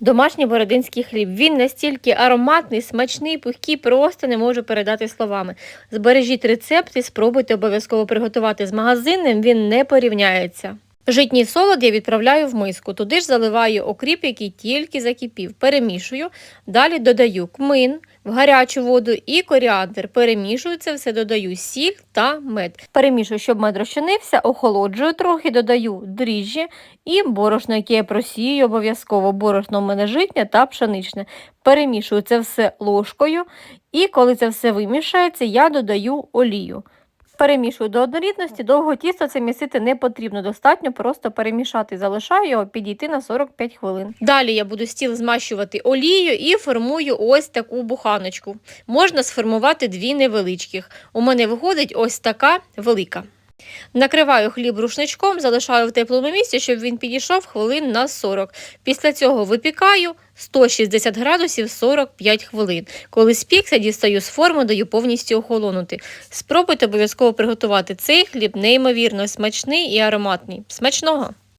Домашній бородинський хліб. Він настільки ароматний, смачний, пухкий, просто не можу передати словами. Збережіть рецепт і спробуйте обов'язково приготувати з магазинним, він не порівняється. Житній солод я відправляю в миску. Туди ж заливаю окріп, який тільки закипів. Перемішую. Далі додаю кмин в гарячу воду і коріандр. Перемішую це все, додаю сіль та мед. Перемішую, щоб мед розчинився, охолоджую трохи, додаю дріжджі і борошно, яке я просію обов'язково. Борошно в мене житнє та пшеничне. Перемішую це все ложкою, і коли це все вимішається, я додаю олію. Перемішую до однорідності, довго тісто це місити не потрібно, достатньо просто перемішати. Залишаю його підійти на 45 хвилин. Далі я буду стіл змащувати олією і формую ось таку буханочку. Можна сформувати дві невеличких. У мене виходить ось така велика. Накриваю хліб рушничком, залишаю в теплому місці, щоб він підійшов хвилин на 40. Після цього випікаю 160 градусів 45 хвилин. Коли спікся, дістаю з форми, даю повністю охолонути. Спробуйте обов'язково приготувати цей хліб, неймовірно смачний і ароматний. Смачного!